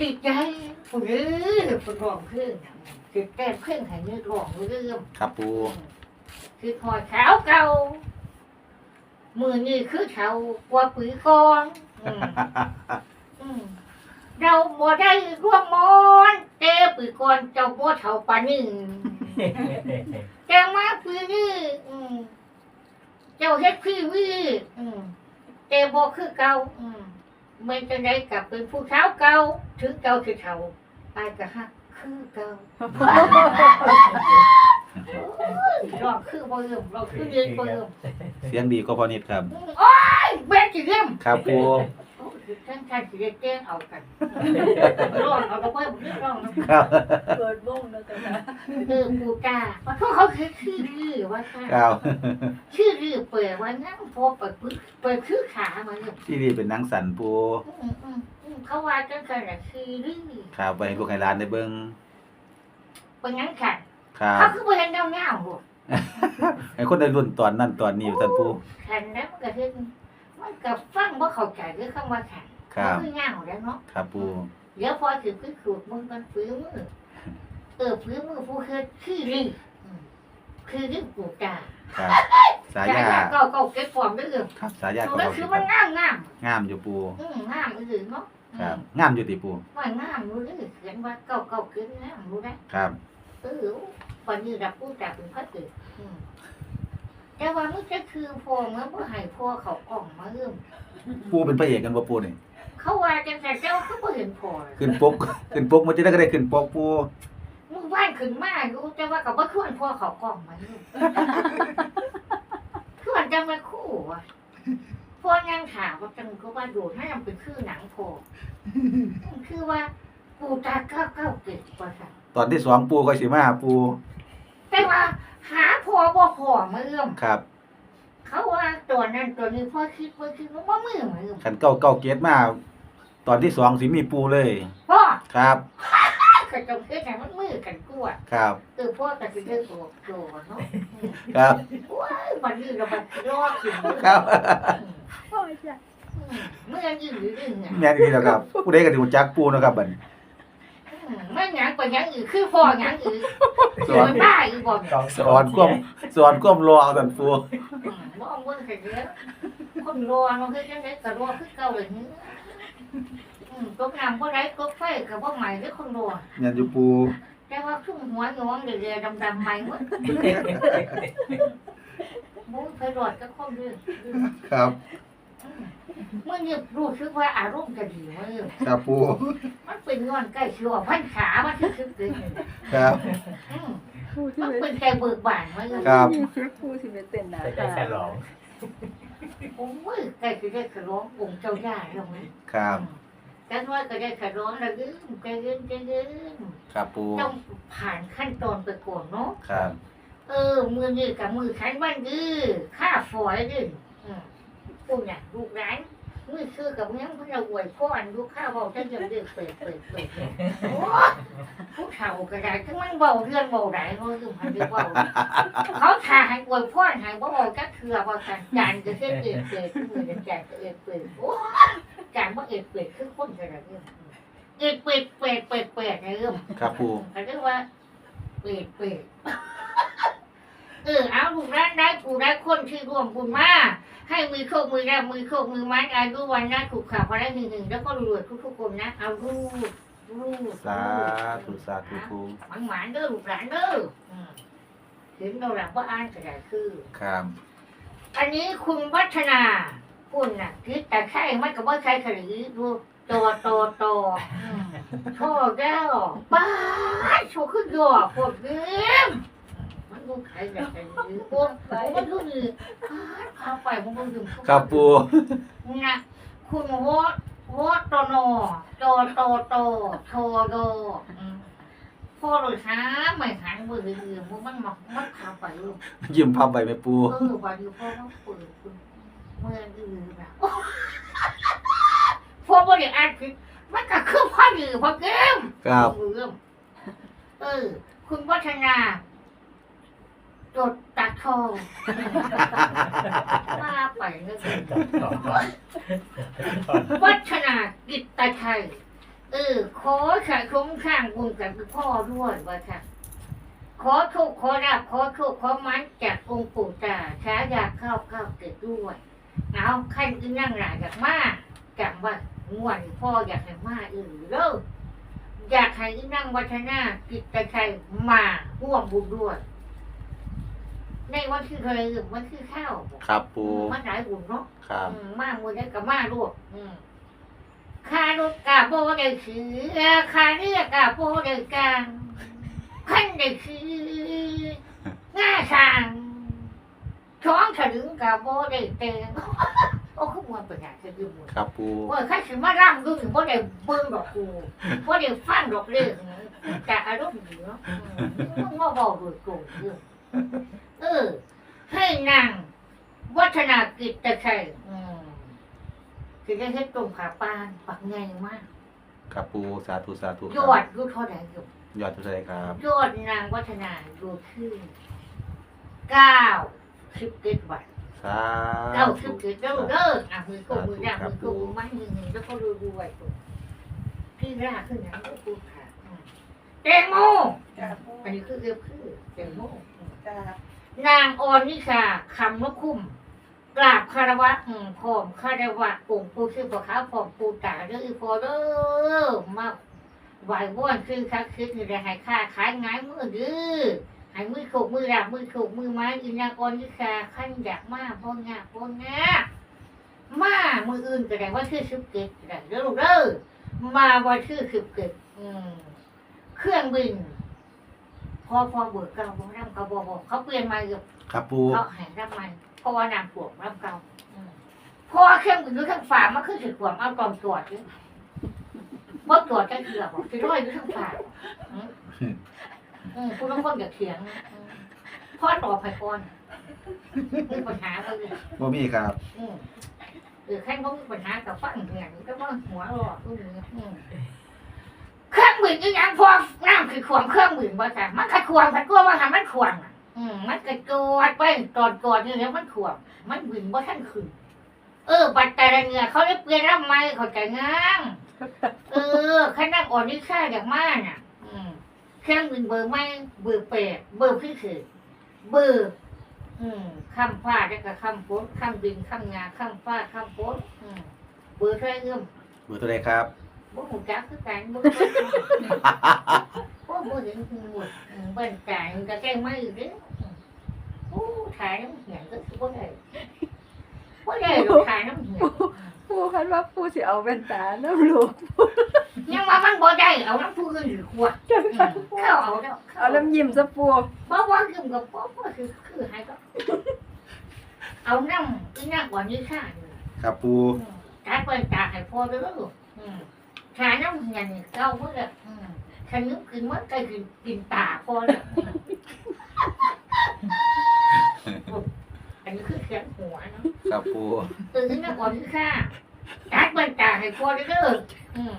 ติดใจผู้รื้อผู้รองขึ้นติดแก้มขึ้นให้นึกรองเรื่องครับปูคือพอเช้าเก่ามือนี่คือเช้ากว่าปุ๋ยก่อนอืมอืมเราบ่ได้ร่วมมอนเต้ปุ๋ยก่อนเจ้าบ่เท่าปานนี้แกมาปุ๋ยนี่อืมเจ้าเฮ็ดพี่วิอืมเต้บ่คือเก่าอื มไม่จังไดกลับเป็นผู้เช้าเก่าถึงเก่าคือเท่าอายก็ฮักคือเก่ารอบคือบ่เริ่มรอบคือเรียนบ่เริ่มเสียงดีก็พอนิดครับ โอ้ยแม่สิเริ่มครับปู โอ้ยท่านท่านสิเรียนแจ้งเอากันร้องเอาตะไว้บ่ได้ร้องนะ ครับ เปิดวงแล้วกันนะเออปูตาว่าเขาเขาคือชื่อลือว่าค่ะครับ ชื่อลือเปิดว่านั่งพอเปิดปึ๊บเปิดคือขามาเริ่มที่นี่เป็นหนังสันปูอืมอืมอืมเขาว่าจังซั่นน่ะคือลือครับไปให้ลูกให้หลานได้เบิ่งเป็นหยังค่ะครัเขาบ คือบ่เห็นเงาๆบ่ให้คนได้รุ่นตอนนั้นตอนนี้ท่านปูขันแล้วมันก็เฮ็ด มันก็ฟังบ่เข้าใจคือคำว่าขันครับ มันคือเงาแล้วเนาะครับปูเดี๋ยวพอถือขึ้นขูดมึงกันฟื้นมือเออฟื้นมือผู้คือคือรีอืมคือรีปลูกกาครับสายาก็ก็เก็บฟอร์มได้เลยครับสายาตรก็งนั้บนอกคือคมัรันบงามงามงามอยู่ปูอืมงามอื่นเนาะครับงามอยู่ติปูว่างามรู้เลยเขียนว่าเก่าเก่าขึ้นงามรู้ได้ ครับ เออวันนี้รับผู้จับเป็นพระตืออืม แต่ว่ามันจะคือพอเมื่อเมื่อให้พ่อเขาอ่องมาเริ่มปูเป็นพระเอกกันบ่ปูนี่เขาว่าจังแต่เจ้าก็บ่เห็นพอขึ้นปก ขึ้นปกมันจะได้ก็ได้ขึ้นปกปูมึงว่านขึ้นมาอยู่แต่ว่ากับว่าชวนพ่อเขากล่องมาอยู่ชวนจังมาคู่อะพ่อยังถามว่าจังก็ว่าดูดให้มันเป็นคือหนังโพคือว่าปูตาเก้าเก้าเกิดกว่าค่ะตอนที่สองปูก็สิมาปูแต่ว่า หาพ่อบ่พ่อเมื่อมครับเขาว่าตัวนั้นตัวนี้พ่อคิดว่าคิดว่าบ่มือเมื่อมขันเก้าเก้าเกตมา ตอนที่สองสิมีปูเลย พ่อครับ ก็จงเฮ็ดให้มันมือกันกลัวครับ เออพ่อก็สิได้โกรธโกรธเนาะครับว้ายวันนี้เราบัดรอดขึ้นเลยครับ พ่อจ้ะ เมื่อยืนหรือเรื่องเนี่ยแม่นอีหลีแล้วครับ ผู้ใดก็สิรู้จักปูเนาะครับบัดนี้ ไม่หยังไปหยังอื่นคือพอหยังอื่นสอนได้อีกบอกสอนความสอนความรอเอาท่านปูว่าเอาเงินใส่เยอะคนรอเราคือจังไดก็รอคือเก่าเลยนี่ก็งามก็ได้ก็ไฟกับว่าใหม่ด้วยคนรอแม่นอยู่ปูแต่ว่าชุ่มหัวน้องเดือดดำๆใหม่หมดมุ้งไปรอดก็คมเรื่องครับ เมื่อเนี่ยรู้สึกว่าอารมณ์จะดีเมื่อครับปูมันเป็นงอนใกล้ชิวพันขามันคือคือคือครับผู้ที่มันเป็เป็นนใจเบิกบานเมื่อครับผู้ที่เป็นเต้นหนาแต่ใจฉลองโอ้ยใกล้จะได้ขร้ององค์เจ้าย่าแล้วไหมครับกันว่าก็ได้ขร้องแล้วยืมใจเย็นใจเย็นครับปูต้องผ่านขั้นตอนไปก่อนเนาะครับ เออมือนี่กับมือขันบ้านดื้อข้าฝอยดื้ออืมพว กเนี่ยลูกร้านมือคือกับเนี้ยพวกเราอวยพ่อนลูกข้าวบอกจะยังเดื้อเปิดเปิดเปิดโอ้ผู้เฒ่าก็ได้ทั้งมันเบาเรื่องเบาไหนเขาอยู่หันดีเบาเขาถ่าให้อวยพ่อนให้บ่บอกก็คือว่าการจานจะเส้นเอ็ดเปิดมือจะจานเอ็ดเปิดโอ้จานว่าเอ็ดเปิดคือคนจะได้เรื่องเอ็ดเปิดเปิดเปิดเปิดในเรื่องครับปูเขาเรียกว่าเปิดเปิด เออเอาลูกร้นได้กูได้คนที่ร่วมบุญมาให้มือโคกมือแรกมือโคกมือไม้อายุวันนะถูกข่าวพอได้หนึ่งหนึ่งแล้วก็รวยทุกๆคนนะเอารูดรูดสาธุสาธุปูหมันหมันเด้อลูกหลานเด้ออืมถึงเราหลังว่าอ่านก็ได้คือครับอันนี้คุณวัฒนาคุณน่ะคิดแต่ใช่ไมันก็บ่ใช่ขลีดูโตโตโตโทษแล้วป้าโชว์ขึ้นยอพวกเนี้ยม ครแบบไหนพวกมันดูนี่ป้าดพาไปมันก็ยืมครับปูนะคุณโวโวโตโนโตโตโตโทโดอืมพ่อเลยหาไม่หันมือยืมมันมันมันพาไปลูกยิ้มพับใบแม่ปูเออวันนี้พ่อต้องเปิดคุณเมื่ออื่นแบบพ่อบ่ได้อ่านผิดมันก็คือพ่อยืมพ่อเกมครับเองเออคุณวัฒนา จดตัดทองมาไปเนอวัฒนากิตตชัยเออ ขอขะคุ้มข้างบุญกับพ่อด้วยว่าค่ะ ขอโชคขอรับขอโชคขอมันจากองค์ปู่ตาช้าอยากเข้าเข้าเกิดด้วย เอาขั้นอีนั่งหลายอยากมาจำว่างวนพ่ออยากให้มาอื่นเด้ออยากให้อีนั่งวัฒนากิจชัยมาร่วมบุญด้วย ในวันที่เคยวันที่เข้าครับปูมันหลายบุญเนาะครับอืมมามือได้กับมาลูกอืมคารถกาโบได้คือคาเรือกาโบได้กลางขั้นได้คือง่าสางช้องถลึงกาโบได้เตงโอ้ขึ้นมาเป็นอย่างจะยืมมือครับปูว่าข้าสิมาร่ำดูถึงว่าได้เบิ่งดอกกูว่าได้ฟังดอกเรื่องแต่อารมณ์ดีเนาะอืมต้องมาบอกโดยตรงเรื่อง เออ ให้นางวัฒนากิจตะชัยอืมคือได้เฮ็ดตรงขาปานปักไงมากครับปูสาธุสาธุคยรัอบดอยู่เท่าไหร่อยู่ยอดเท่าไหรครับยอดนางวัฒนาอยู่ที่เก้าสิบเจ็ดบาทสาเก้าธุสิบเจ็ดเด้อเด้ออะมือโกมือดามือโกมือไม้มือหนึ่งแล้วก็ดูดูไว้ตัวพี่ราขึ้นนั้นก็พูดค่ะอืมแตงโมจ้าปูอันนี้คือเรียกคือแตงโมอืมจ้า นางออนิชาคำนกคุ้มกราบคารวะอืมพร้อมคารวะองค์ปู่ชื่อพระขาวพร้อมปู่ตาเด้ออีพอเด้อมาไหวว่อนคือคักคือนี่ได้ให้ค่าขายง่ายมือเด้อให้มือโขกมือดับมือโขกมือไม้อีนางออนิชาขั้นอยากมากพ่องาพ่องามามืออื่นก็ได้ว่าชื่อสิบเก็ดก็ได้เด้อลูกเด้อมาว่าชื่อสิบเก็ดอืมเครื่องบิน พอพอเบิกเก่าบ่น้ำเก่าบ่บ่เขาเปลี่ยนมาอยู่ครับปูเขาใหายน้ำมันเพราะว่าน้ำปวกน้ำเก่าอืมเพราะว่าเครื่องบินอยู่ทั้งฝามันคือสิขวมเอาตอนตรวจนี่ว่าตรวจจะเถื่อบอกสิร้อยอยู่ทั้งฝาอืมอืมคุณต้องคนอย่าเถียงนะอืมพ่อตอบไปก่อนมีปัญหาเลยบ่มีครับอืมเออแค่ก็มีปัญหากับฟังเหมือนก็ว่าหัวหลอดตรงนี้อืม เครื่องบินอีหยังพอน้ำคือขวมเครื่องบินว่าค่ะมันขัดขวมขัดกลัวว่าหามันขวมอืมมันกระโจดไปตอนก่อนนี่แล้วมันขวมมันบินว่าท่านขึ้นเออบัตรแต่ละเนี่ยเขาได้เปลี่ยนรับไม่เขาใจงามเออขนาดอ่อนนี่ค่าอย่างมากอะ อืมเครื่องบินเบอร์ไม่เบอร์แปดเบอร์พี่คือเบอร์อืมข้ามฟ้าแล้วก็ข้ามโพสข้ามบินข้ามงาข้ามฟ้าข้ามโพสอืมเบอร์เท่าไรเอื้อมเบอร์เท่าไหรครับ บ่หูจักคือกันบ่เคยบ่บ่เห็นหูหมดอืมเบิ่นจ่ายมันก็แกล้งมาอยู่เด้ออืมโอ้ถ่ายน้ำเหียนก็คือบ่ได้บ่ได้ดอกถ่ายน้ำเหียนปูคันว่าปูสิเอาเป็นตาน้ำลูกยังว่ามันบ่ได้เอาน้ำผู้อื่นหรือขวดจ้าอืมเข้าเอาแล้วเอาน้ำยิ้มซะปูบ่ว่าคือกับบ่บ่คือคือให้ก็เอาน้ำอีน้ำกว่านี้ค่ะนี่ครับปูอืมจ่ายเปิ้นจ่ายให้พอเด้อลูกอืม ถ่ายน้ำเหียนนี่เก่าเมื่ออืมฉันนึกกินมันก็กินกินตาพอแล้วอืมอันนี้คือเขียนหัวเนาะครับปูตื่นมาก่อนที่ข้าจัดบรรจาให้พอได้เด้ออืม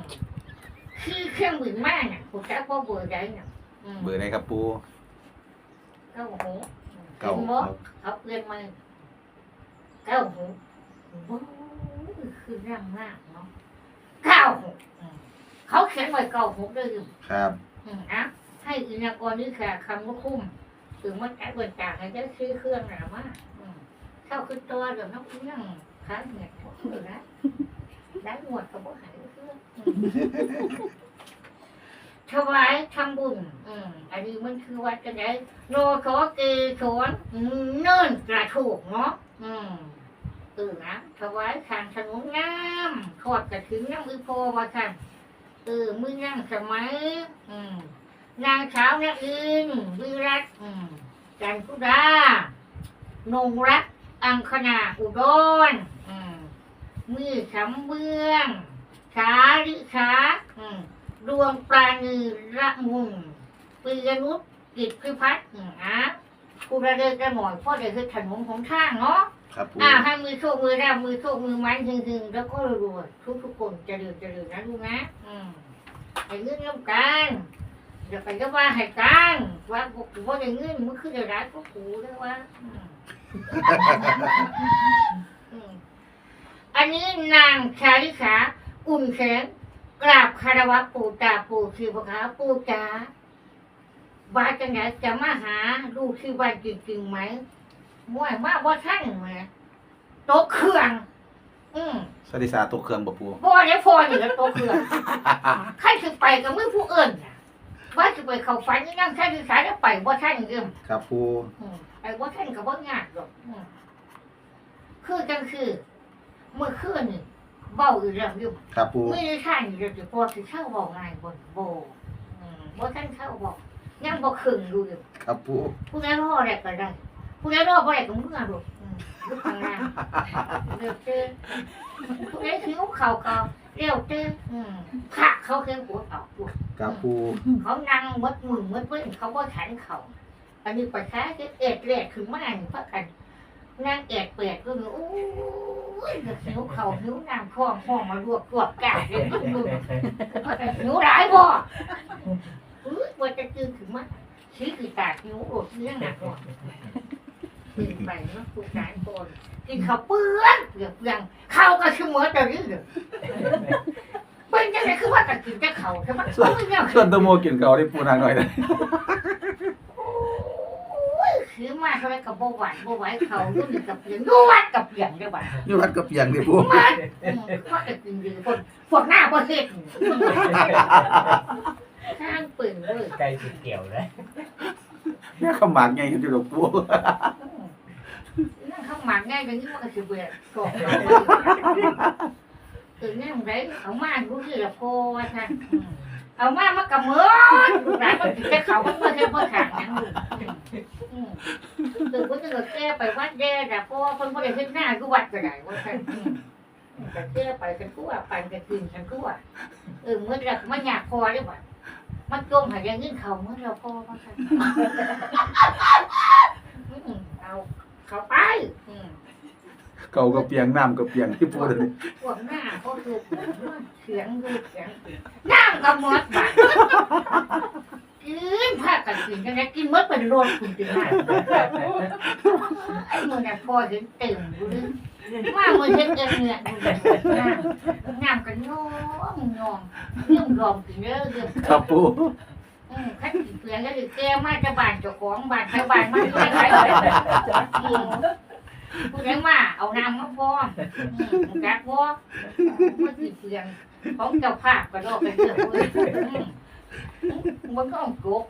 คือเครื่องบินมากน่ะผมจะพอเบอร์ได้น่ะอืมเบอร์ไหนครับปูเก้าหูเก้าห็นบ่เขาเปลี่ยนมาเก้าหูโอ้ยคือร่างมากเนาะ เก้าหูอืมเขาเขียนไว้เก้าหูด้วยอยู่ครับ อืมอะให้อินากรนี่ค่ะคำว่าคุ้มถึงมันจัดบรรจาให้ได้ซื้อเครื่องหนามากอืมเข้าคือตัวเดี๋ยวน้องเรื่องค้างเงียบอยู่นะได้หมดกับพวกหายเพื่อนถวายทำบุญอืมอันนี้มันคือวัดกันไดโนโสเกสวนเนิ่นกระถูกเนาะอืม เออนะถวายทางถนนงามทอดกระถึงน้ำมือโพว่าค่ะเออมือนั่งสมัยอืมนางเช้าวนักอินวิรัตอืมจันทุดานงรัก อังคณาอุดรอืมมือสำเบืองขาลิขาอืมดวงปราณีระมุงปียนุษกิจพิพัฒน์อืมอะกูระเดินกระหม่อยพ่อเดือถนนของทางเนาะ ครับปูอ่าให้มือโชคมือราบมือโชคมือไม้หึงๆแล้วก็รวยๆทุกทุกๆคนจะเดือดจะเดือดนะลูกนะอืมให้เงื่อนน้ำกันเดี๋ยวไปก็ว่าให้กันว่าบอกว่าอย่างเงื่อนมันคือเดี๋ยวร้ายก็กูได้ว่าอืมอืมอันนี้นางชาลิสาอุ่นแสงกราบคารวะปู่ตาปู่คือพระขาปู่จ๋าว่าจังไหนจะมาหาลูกที่บ้านจริงๆไหม ม่วยมาบ่ท่านไหมโต๊ะเครื่อง อืมสวัสดีสาตัวเครื่องบ่ปูบ่ได้พอนี่แล้วโต๊ะเครื่องใครสิไปกับมือผู้อื่นน่ะว่าสิไปเข้าฝันนี่นั่งใช้ดีสายแล้วไปบ่ท่านเอิ่ม ครับปูอืมไอ้บ่ท่านก็บ่ยากหรอกอืมคือจังคือ เมื่อคืนนี่เว้าอีกแล้วอยู่ครับปูไม่ได้ท่านอยู่เดี๋ยวจะพอสิเข้าบอกง่ายบ่บ่อืมบ่ท่านเข้าบอกยังบ่ครึ่งอยู่อยู่ครับปูผู้ใดรอได้ก็ได้ ผู้ใดรอบ่ได้ก็เมื่อลูกอืมอยู่ข้างล่างเดี๋ยวเจอผู้ใดหิวข้าวก็เร็วเจออืมพระเขาเคยหัวเอาลูกครับปูเขานั่งมดมือมดเว้นเขาบ่ฉันเขาอันนี้ประชาชนเอ็ดแรกขึ้นมานี่พักกันนั่งเอ็ดเปียดก็อยู่โอ้ยหิวข้าวหิวน้ำท้องห้องมาลวกลวกกาเดี๋ยวมึงมึงหนูร้ายบ่อุ้ยว่าจะตื่นถึงมั้ยชี้คือตาหิวโอดเรื่องหนักว่ะตื่นไปเนาะทุกสารคนกินข้าวเปื้อนเปลือกเปลืองข้าวก็ชื่อเหมือนแต่นี่เด้อเป็นยังไงคือว่ากันกินแต่ข้าวใช่ไหมโอ้ยเนี่ยส่วนตัวโมกินเก่าได้ปูนางหน่อยเลยคือมาเท่าไรกับบ่หวานบ่ไหวข้าวรุ่นกับเปลือกนู่วัดกับเปลือกได้บ่านี่วัดกับเปียงดิปูมันพวกจะกินดีคนพวกหน้าบ่เฮ็ดข้างปืนเว้ยใกล้สิเกี่ยวแล้วเนี่ยขมากไงกันอยู่ดอกปู นั่งข้างหมากง่ายกันนี่มันก็สิเบื่อก่อนตื่นนั่งไรเอามาดูที่ละโพว่าท่านเอามามากับมือลูกหลานมันติดแต่เขามันเมื่อเช้าเมื่อขางนั่งลูตื่นก็จะแก้ไปวัดแย่แต่เพราะว่าคนบ่ได้เห็นหน้าก็วัดก็ได้ว่าท่านจะแก้ไปกันกูว่าไปกันคืนกันกูว่าเออเมื่อเรามันอยากพอได้บ่มันจมหายยังยื่นเขาเมื่อเราพอว่าท่านเอา เขาไปอืมเก่ากับเปียงน้ำกับเปียงที่ปูเลยพวกหน้าก็คือเสียงดูเสียงน้ำก็หมดบาทกินผ้ากันกินกันแล้วกินหมดเป็นโรนคุณกินได้ไอ้มึงเนี่ยพอเห็นเต็มดูดิมามึงเห็นเอ็นเนี่ยดูดิน้ำน้ำกันน้องน้องเรื่องรอมกินเยอะเรื่องครับปู อืมขัดกินเปลืองก็คือแกมาจะบานเจ้าของบานใครบานมาใครใครผู้ใดมาเอาน้ำมาพออืมจักพอมันสิเปลืองของเจ้าภาพก็ดอกไปเถอะเว้ยอืมมันก็ต้องโกก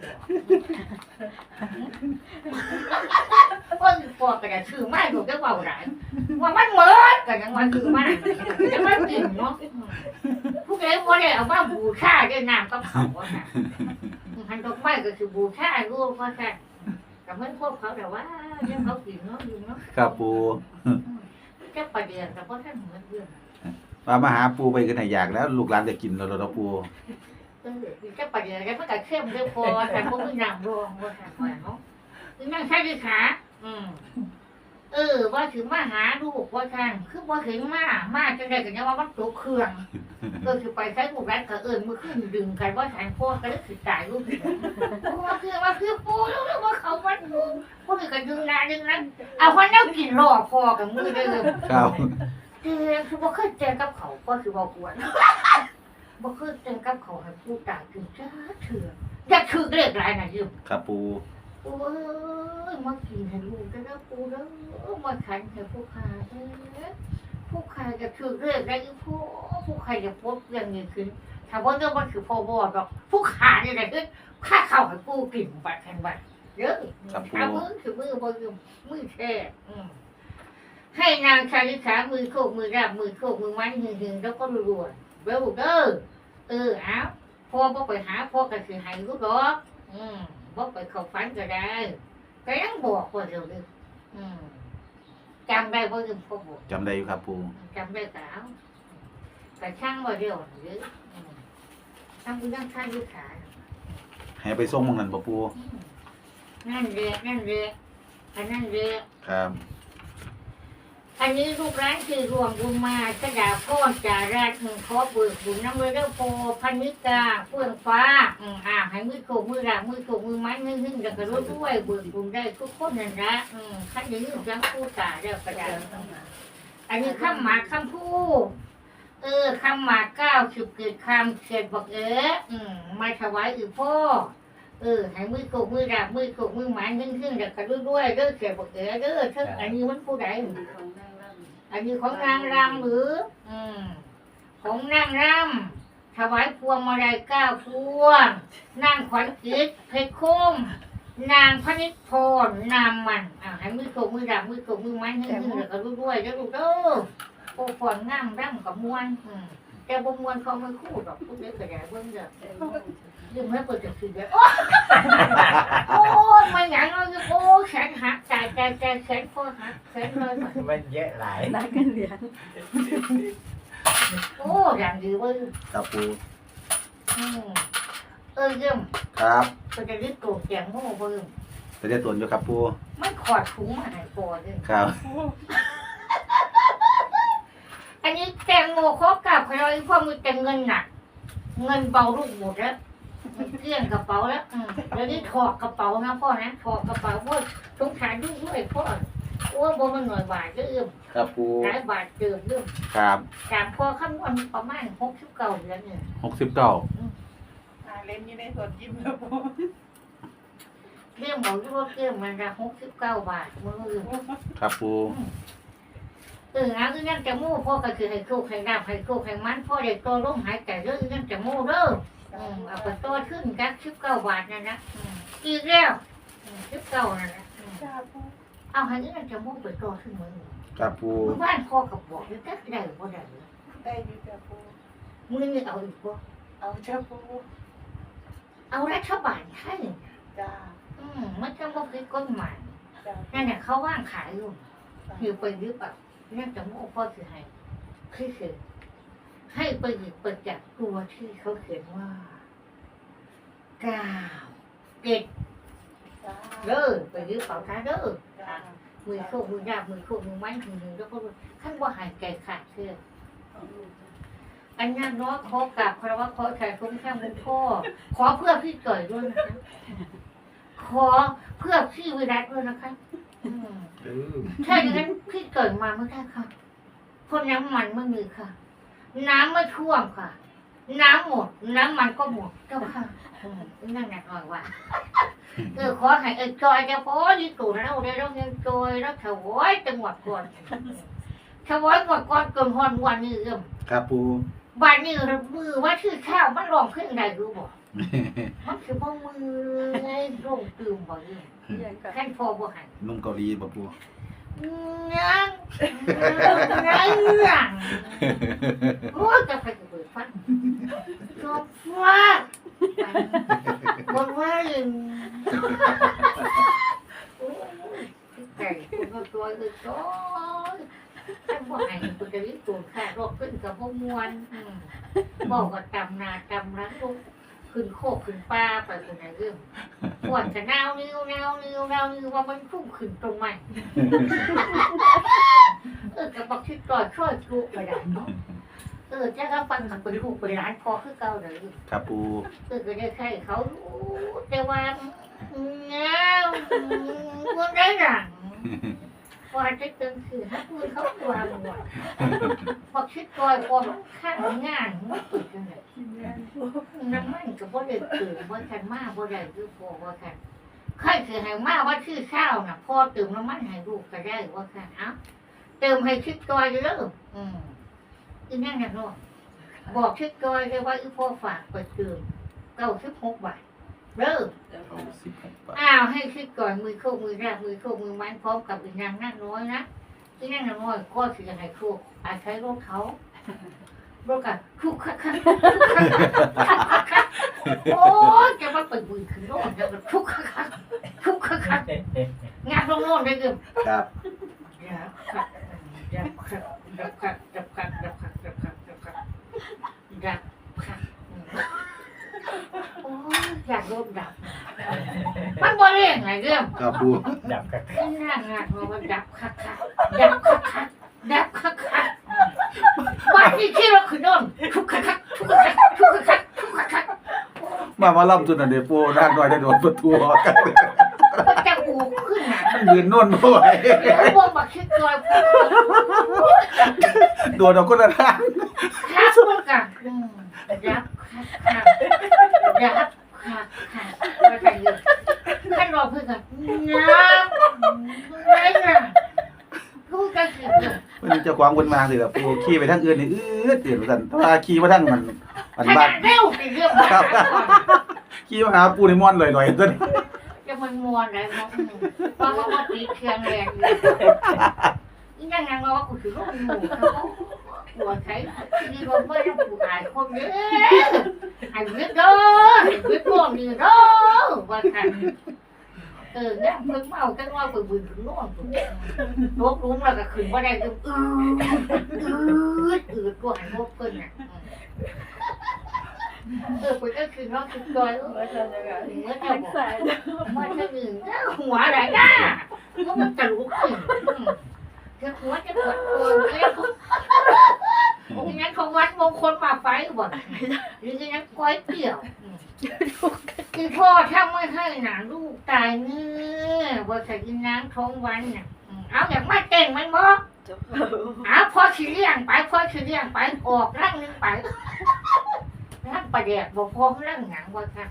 ว่าพอก็จะชื่อมาถูกได้เบาหลายว่ามันเหมิดก็ยังมันคือมาจะมันกินเนาะผู้ใดบ่ได้เอามาบูชาด้วยน้ำกับเขาว่ะ ดอกไม้ก็คือบูชารูปว่าค่ะกับเพื่อนพวกเขาแต่ว่าเรื่องเขากินเนาะอยู่เนาะครับปูจะประเดี๋ยวแต่ว่าท่านเหมือนเรื่องมามาหาปูไปกันไหนอยากแล้ว ลูกหลานจะกินแล้วเราปูเออจะประเดี๋ยวแล้วมันก็เข้มเรื่องพอแต่พวกมึงนำรองว่าทางว่าเนาะคือนั่งใช้ดีขาอืม เออ ว่าถึงมาหาลูกว่าทางคือว่าถึงมามาจังไดกันยังว่ามันตัวเครื่องเออคือไปใช้บุกแรกก็เอิญมือขึ้นดึงกันว่าทางพ่อก็เลยสิตายลูกว่าคือว่าคือปูแล้วว่าเขาวัดปูพวกนี้ก็ดึงนาดึงนั้นเอาคนนั่งกินรอพอกับมือเดิมครับเจอคือบ่เคยเจอกับเขาก็คือบ่ควรบ่เคยเจอกับเขาให้ผู้ตายถึงจ้าเถื่ออยากถือเลขหลายน่ะยืมครับปู โอ้ยมากินให้ลูกก็ได้ปูเด้อมาขันให้ผู้ค้าเด้อผู้ค้าจะถือเลขได้อีผู้ผู้ค้าจะพบเรื่องนี้ขึ้นถ้าว่าเรื่องมันคือพ่อบ่ดอกผู้ค้านี่แหละคือค่าข้าวให้ปูกินบัดทันบัดเด้อครับปูถ้ามือคือมือบ่ยืมมือแท้อืมให้นางชาลิขามือโคกมือราบมือโคกมือมันหึงหึงแล้วก็รัวๆเร็วเด้อเออเอาพ่อบ่ไปหาพ่อก็คือให้ลูกดอกอืม บ่ไปเข้าฝันก็ได้ก็ยังบอกว่าเดี๋ยวนี้อืมจำได้บ่ลืมพ่อบอกจำได้อยู่ครับปูจำได้ก็เอาแต่ช่างบ่เดียวหรืออืมช่างกูยังช่างลูกขาให้ไปส่งหมองนั้นบ่ปูอืมนั่นเรียนั่นเรียอันนั่นเรียครับ อันนี้ลูกร้านคือรวมบุญมากระดาษก้อนจาราชหนึ่งขอเบิกบุญน้ำมือเด้อโพพันนิกาเฟื่องฟ้าอืมอ่าให้มือโขกมือรางมือโขกมือไม้นึ่งนึ่งแล้วก็รู้ด้วยเบิกบุญได้ทุกคนนั่นละอืมขั้นอย่างนี้จังพูดตาเด้อกระดาษอันนี้ข้ามหมากข้ามพูเออคำหมากเก้าสิบเกิดคำเขียนบอกเอออืมมาถวายอือพ่อเออให้มือโกกมือดาบมือโกกมือหมันขึ้นขึ้นเด็กกันด้วยเด้อเขียนบอกเออเด้อเท่าอันนี้มันผู้ใด อันนี้ของนางรำหรือ อืม ของนางรำถวายพวงมาลัยเก้าพวงนางขวัญจิตเพชรคุ้มนางพนิษพรนามมันอ่าให้มือโกกมือดาบมือโกกมือหมันขึ้นขึ้นเด็กกันด้วยเด้อลูกเด้อโอ้ฝนงามร่ำกับมวนอืมแต่บ่มวนเขาไม่คู่ดอกพวกเด็กกระยายเบิ่งเด้อ ยืมให้เปิดจะคือเด้อโอ้โอ้ยไม่หยังเอาอยู่โอ้แขนหักใจใจใจแขนคอหักแขนเลยมันเยอะหลายนักกันเหรียญโอ้อย่างดีเว้ยครับปูอืมเออเยี่ยมครับก็จะรีบตัวแกงโม่เบิ่งจะได้ตวนอยู่ครับปูมันขอดถุงมาให้ปอเลยครับ อันนี้แตงโมขอกลับให้เราอีกเพราะมือแต่เงินหนักเงินเบาลูกหมดแล้ว เกลี้ยงกระเป๋าแล้วอืมแล้วนี่ถอดกระเป๋านะพ่อนะถอดกระเป๋าพ่อสงสารลูกด้วยพ่ออ้วนบ่มันหน่อยบาทก็เอื้อมครับปูหลายบาทเกินเอื้อมครับตามพ่อคำนวณประมาณหกสิบเก้าเดือนเนี่ยหกสิบเก้าอ่าเล่นยี่ในสดยิ้มแล้วปูเรื่องบอกที่ว่าเรื่องมันละหกสิบเก้าบาทมือเอื้อมครับปูเออนะคือนั่นจะมู่พ่อก็คือให้โชคให้ดาบให้โชคให้มันพ่อเด็กตัวร่มหายใจเรื่องนั่นจะมู่เด้อ อืมเอาไปตัวขึ้นกันสิบเก้าบาทนั่นนะอืมอีกแล้วสิบเก้านั่นนะอืมจ้าปูเอาให้นี่มันจะมุ่งไปตัวขึ้นมือครับปูมือบ้านพ่อกับบอกอยู่แต่ได้บ่ได้ได้อยู่จ้าปูมือนี่เอาอีกบ่เอาจ้าปูเอารัฐบาลไทยจ้าอืมมันจะบ่คือกฎหมายจ้านั่นน่ะเขาว่างขายอยู่อยู่ไปหรือเปล่านั่นจะมุ่งพ่อคือให้คือคือ ให้ไปหยิบไปจับตัวที่เขาเขียนว่าเก้าเจ็ดจ้าเด้อไปหยิบเป๋าท้าเด้อจ้ามือโคกมือยากมือโคกมือไม้มือหนึ่งแล้วก็ขั้นว่าหายใจขาดเชื่ออันนั้นเนาะขอกราบคารวะขอแขกคุ้มข้างมุขพ่อขอเพื่อพี่เกิดด้วยนะคะขอเพื่อพี่วิรัตด้วยนะคะอืมเออถ้าอย่างนั้นพี่เกิดมาไม่ได้ค่ะเพราะน้ำมันไม่มีค่ะ น้ำไม่ท่วมค่ะ น้ำหมด น้ำมันก็หมดเจ้าค่ะอืมนั่นแหละหน่อยว่าเออขอให้เออจอยจะพอที่ตู่เราได้เราเงินจอยแล้วถวายจังหวัดก่อนถวายหมดก่อนเกินฮอนวันนี้เอิ่มครับปูบ้านนี้มือว่าชื่อข้าวมันร้องเพลงใดรู้บ่มันคือบ่มือไงร้องตื่มบ่เอิ่มอย่างกับแค่นพอบ่หันนุ่มเกาหลีบ่ปู ยังยังโอ้ยจะไปเปิดฟังจบว่าบอกว่าอย่างโอ้ยไก่คุณก็ตัวอึดโอ้ยท่าบอกให้คุณจะวิสูจน์ค่ะรบขึ้นกับพวกมวลบอกว่าจำนาจำรังลูกขึ้นโคกขึ้นป้าไปคนไหนเรื่อง ปวดจะนาวนิ้วนานิ้วนานิ้วว่ามันพุ่งขึ้นตรงไหนเออกับบอกที่ต่อยช่วยลูกไปได้เนาะเออจะก็ฟังมันเป็นลูกเป็นร้านพอคือเก่าเลยครับปูเออก็ได้ใครเขารู้แต่ว่าเงาคนได้หลัง ว่าจะเติมคือให้พูดเขาตัวหมดพอคิดตัวพอข้างงานมันติดกันเลยน้ำมันก็บ่ได้ตื่นบ่ทันมาบ่ได้คือพอบ่ทันใครคือให้มาว่าชื่อข้าวน่ะพอเติมน้ำมันให้ลูกก็ได้ว่าค่ะเอ้าเติมให้คิดตัวเยอะอืมอีนั่นน่ะเนาะบอกคิดตัวเลยว่าอีพ่อฝากไปเติมเก้าสิบหกบาท เอาหอาให้คิดก่อนมือโคกมือแรกมือโคกมือไม้พร้อมกับอีกนางนั่งน้อยนะที่นั่งน้อยก็คือจะให้โคกอาจใช้รถเขารอกกับคุกคักคักโอ้จะมาเปิดมือคือโน่นจะเป็นคุกคักคักคุกคักคักงานโน่นได้เกือบครับดับคักดับคักดับคักดับคักดับคักดับคักดับคัก อ้ยอยากโดนดับ มันบ่เร่งไงเรื่องครับปูดับกันที่นั่งงานมาว่าดับคักคักดับคักคักดับคักคักบ้านที่ที่เราคือโน่นทุกคักคักทุกคักคักทุกคักคักทุกคักคักมามาล่ำจุดนั่นเด้ปูร่างน้อยได้โดนประตูออกกันมันจะอูขึ้นนะยืนน่นบ่ไหวพวกบักคิดลอยพวกโดนเอาคนละทาง ใคร ค่ะยับค่ะค่ะว่าใครอยู่ขั้นรอเพื่อนกันน้ำไม่น่ะกูจะสิบ วันนี้เจ้าข องคนมาสิล่ะปูขี่ไปทางอื่นนี่อื้อตื่นสั่นแต่ว่าขี่มาทางมันมันขบ้านาดเร็วไปเรื่องบ้านขี่มาหาปูในม่อนลอยๆต้นจะมันมวนอะไรมั้งเพราะว่ามันติดเครื่องแรงอยู่อีนั่งนั่งเราว่ากูถือว่ามันหมูเขาหัวใช้ที่รถไม่ต้องกูหายคนเด้อหายเวทเด้อหายเวทร่วงดีเด้อว่ากัน เออเนี่ยมึงเมาจังว่ากูบึนถึงน่วงกูลบลุ้มแล้วก็ขึ้นว่าได้ก็อืดอืดอืดตัวหันพวกเพิ่นน่ะเออเพิ่นก็คือน้องคือจอยเออเมื่อเราจะกันเมื่อเจ้ากบอกสายมันจะหนึ่งหัวอะไรนะก็มันจะรู้ขึ้น จะหัวจะปวดตัวเลยองค์นั้นเขาวัดมงคลมาไฟบ่นหรืออย่างนั้นก้อยเปี่ยวคือพ่อถ้าไม่ให้หนาลูกตายเนื้อว่าจะกินน้ำท้องวันน่ะเอาอย่างมาเต่งมันบ่เอาพอขี้เลี้ยงไปพอขี้เลี้ยงไปออกร่างนึงไปร่างประเดี๋ยวบอกพอร่างหนังว่าค่ะ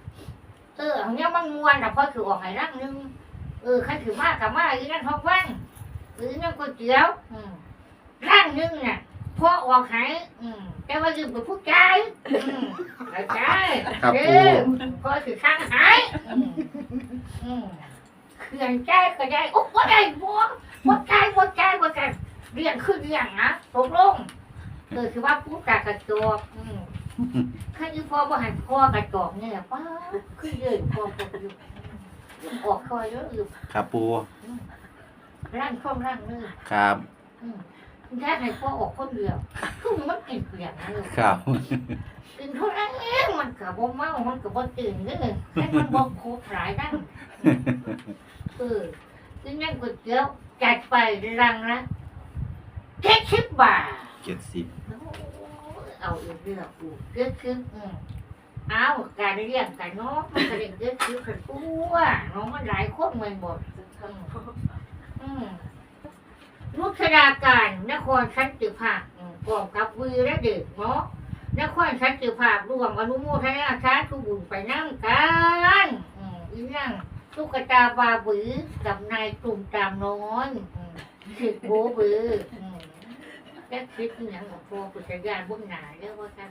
เอออันเนี้ยมันมวนแต่พอถือออกให้ร่างนึงเออขันถือมากกับมากอีนั่นท้องว่าง หรือนั่นก๋วยเตี๋ยวอืมร่างนึงน่ะพอออกให้อืมแต่ว่ายืมกับผู้ใจอืมเข้าใจครับเอปูอพอถือข้างหายอืมอืมเขื่อนใจก็ได้โอ้ก็ได้บัวบัวใจบัวใจบัวใจเรียงขึ้นเรียงนะตกลงเออคือว่าผู้กากระจอกอืม ข้าอยู่พ่อบ่หันพ่อกระจอกเนี่ยป้าคือเยินพ่อพ่ออยู่ออกคอยแล้วอยู่ครับปู ร่างช่องร่างเนื้อครับ อืมแค่ให้พ่อออกคนเดียวคือมันกินเปลี่ยนนะลูกครับ กินเท่านั้นเองมันกับบ่เมามันกับบ่ตื่นเด้อแค่มันบ่โคตรหลายดังเออกินนั่นก๋วยเตี๋ยวจัดไปรังละเจ็ดสิบบาท เจ็ดสิบเอาอีกเรื่องอูเกิดขึ้นอืมเอาการเรียนกันเนาะมันก็เรียนเกิดขึ้นกันตัวเนาะมันหลายคนเหมือนหมดอื มรุชดาการนครชันติภาคกองกับวีและเด็กเนาะนครชันติภาครวมอนุโมทนาสาธุบุญไปนั่งกันอีนั่งตุ๊กตาบาบือกับนายตุ่มตามนอนอืมสิบโบบือแค่คิดอย่างของพ่อกุศลญาณเบื้องหนาเรียกว่ากัน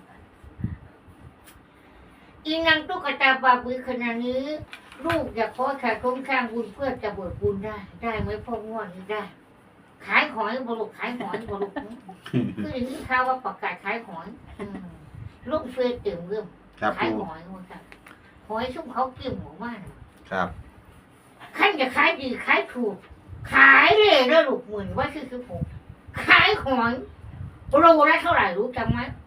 อีนางตุ๊กตาบาบือขนาดนี้ ลูกอยากขอขาดคงข้างบุญเพื่อจะเบิดบุญได้ ได้ไหมพ่องวดนี้ได้ ขายหอยบรุกขายหอยบรุกคืออย่างนี้ข่าวว่าประกาศขายหอยอืมลูกเฟยเต็มเรื่องครับขายปูหอยว่ากันหอยชุ่มเขาเกี่ยมหัวมากครับ ขั้นจะขายดีขายถูก ขายเลยแล้วลูกหมื่นว่าคือคือผมขายหอยโลละเท่าไหร่รู้จังไหมโ